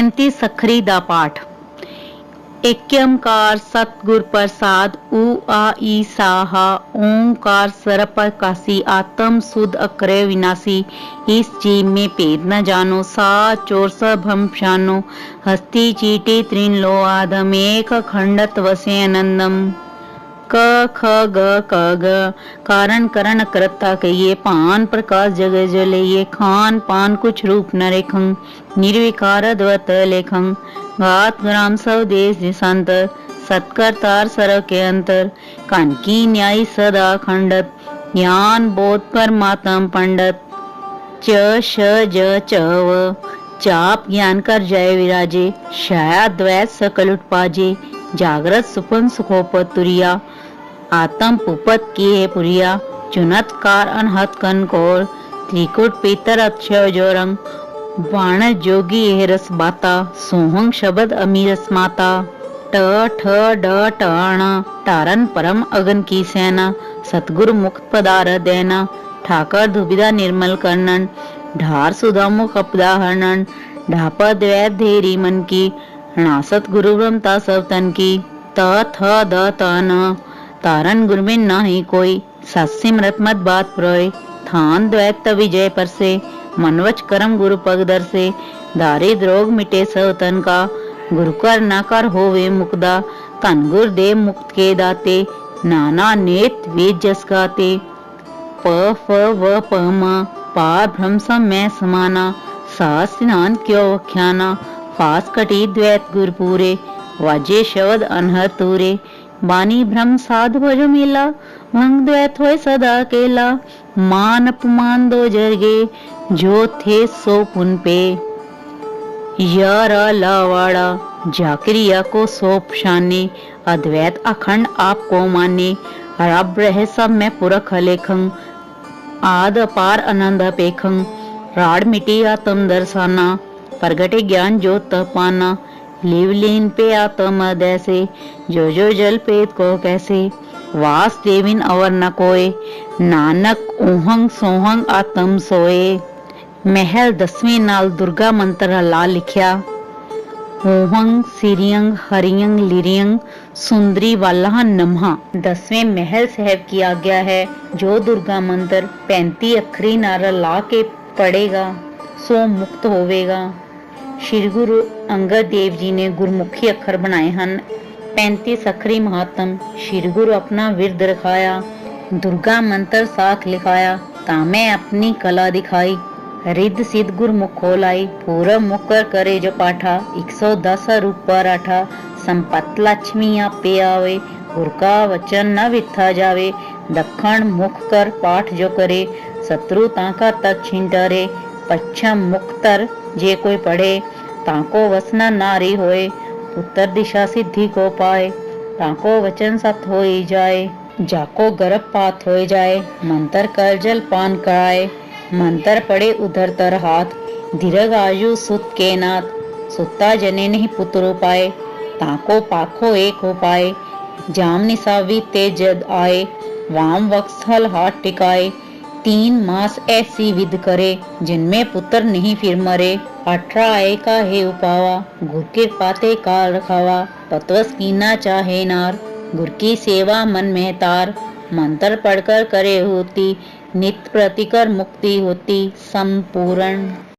35 सखरी दा पाठ। एक्यमकार सतगुर प्रसाद उ आ ई साहा ओंकार सरप काशी आत्म सुद अक्रय विनाशी इस जीव में पेद न जानो सा चोर सब हम शानो हस्ती चीटी त्रिन लो आदम, एक खंडत वसे अनंदम। क ख, ग, क, ग. कारण करण करता कहिए, पान प्रकाश जग जले ये खान पान कुछ रूप न रेखं, निर्विकार द्वत लेखं. घात ग्राम सब देश दिशांतर सत्कर्तार सर के अंतर. कानकी न्याय सदा खंडत, ज्ञान बोध परमात्म पंडित. च, श, ज चव चाप ज्ञान कर जय विराजे छाया द्वैत सकल उठ पाजे. जागृत सुपन सुखोपत तुरिया आतम पुपत किए पुरिया। चुनत कार अनहत कन कोर त्रिकुट पीतर अक्षय जोरंग वाण जोगी एह रस बाता सोहंग शब्द अमीरस माता ट, ठ, ड टण टारन परम अगन की सेना, सतगुरु मुक्त पदार देना, ठाकर धुबिदा निर्मल कर्णन, ढार सुधामुख अपदाहरणन, ढापा द्वैत धेरी मन की, नासत गुरु ब्रह्मता सब तन की। त, थ, द, त गुरबिन नाही कोई। सस्सिम रतमत बात प्रोय थान द्वैत विजय पर से मनवच करम गुरु पग दर से दारे द्रोग मिटे सब तन का। गुरु कर न कर होवे मुक्दा तन गुर देव मुक्त के दाते। नाना नेत वेद जस गाते। प, फ, व, प, म। पार भ्रम सम, मैं समाना। सास स्नान क्यों वख्याना फास कटी द्वैत गुर पूरे। वाजे शब्द अनहर तूरे। बानी भ्रम साध भज मिला भंग द्वैत होय सदा केला मान अपमान दो जरगे जो थे सो पुन पे। यारा लावाड़ा, जाकरिया को सोप शाने, अद्वैत अखंड आपको माने। रब रह सब में पुरख लेखंग, आद अपार आनंद अपेखं राड मिटी आत्म दर्शाना प्रगटे ज्ञान जो पाना। लिवलीन पे आत्म दैसे, जो जो जल पेत को कैसे वास देविन अवर न कोय नानक ओहंग सोहंग आत्म सोए। महल दसवीं नाल दुर्गा मंत्र ला लिखिया ओहंग सिरियंग, हरियंग, लिरियंग, सुंदरी वाला नमहा। दसवें महल साहब की आज्ञा है, जो दुर्गा मंत्र पैंती अखरी नारा ला के पड़ेगा सो मुक्त होवेगा। श्री गुरु अंगद देव जी ने गुरमुखी अखर बनाए ਹਨ। 35 अखरी महात्म श्री गुरु अपना विरद रखाया दुर्गा मंत्र साख लिखाया तामे अपनी कला दिखाई रिद्ध सिद्ध गुरमुख खोलाई पूरब मुख कर करे जो पाठा 110 रूप पर आठा संपत लक्ष्मी आपे आवे गुर का वचन न विथा जावे दक्षिण मुख कर पाठ जो करे शत्रु ताका तक छिंटरे पश्चिम मुख तर जे कोई पढ़े, ताको वसना नारी होए, उत्तर दिशा सिद्धि को पाए, ताको वचन सत हो जाए, जाको गर्भ पात हो जाए, मंत्र कर जल पान कराए, मंत्र पड़े उधर तर हाथ दीर्घ आयु सुत के नाथ सुता जने नहीं पुत्र पाए, ताको पाखो एक हो पाए, जाम निसावी तेज जद आए, वाम वत्सल हाथ टिकाए तीन मास ऐसी विध करे, जिनमें पुत्र नहीं फिर मरे। अठारह आय का है उपावा, गुर के पाते काल रखावा। पतवस कीना चाहे नार, गुर की सेवा मन में तार। मंत्र पढ़कर करे होती, नित प्रतिकर मुक्ति होती, संपूर्ण।